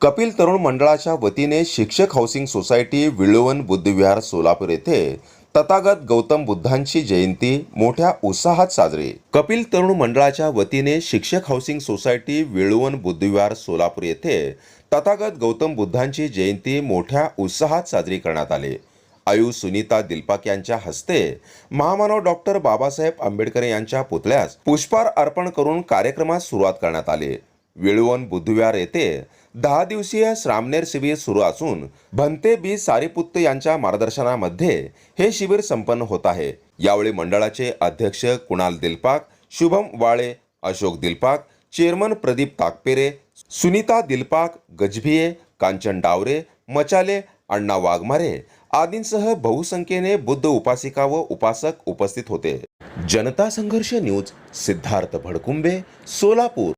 कपिल तरुण मंडळाच्या वतीने शिक्षक हाऊसिंग सोसायटी विळवण बुद्धविहार सोलापूर येथे तथागत गौतम बुद्धांची जयंती मोठ्या उत्साहात साजरी. कपिल तरुण मंडळाच्या वतीने शिक्षक हाऊसिंग सोसायटी विळवण बुद्धविहार सोलापूर येथे तथागत गौतम बुद्धांची जयंती मोठ्या उत्साहात साजरी करण्यात आली. आयु सुनीता दिलपाक यांच्या हस्ते महामानव डॉक्टर बाबासाहेब आंबेडकर यांच्या पुतळ्यास पुष्पार अर्पण करून कार्यक्रमास सुरुवात करण्यात आली. विळवण बुधवार येथे दहा दिवसीय श्रामनेर शिबिर सुरू असून भंते बी सारीपुत्त यांच्या मार्गदर्शनामध्ये हे शिबिर संपन्न होत आहे. यावेळी मंडळाचे अध्यक्ष कुणाल दिलपाक शुभम वाळे अशोक दिलपाक चेअरमन प्रदीप ताकपेरे सुनीता दिलपाक गजभिये कांचन डावरे मचाले अण्णा वाघमारे आदींसह बहुसंख्येने बुद्ध उपासिका व उपासक उपस्थित होते. जनता संघर्ष न्यूज सिद्धार्थ भडकुंबे सोलापूर.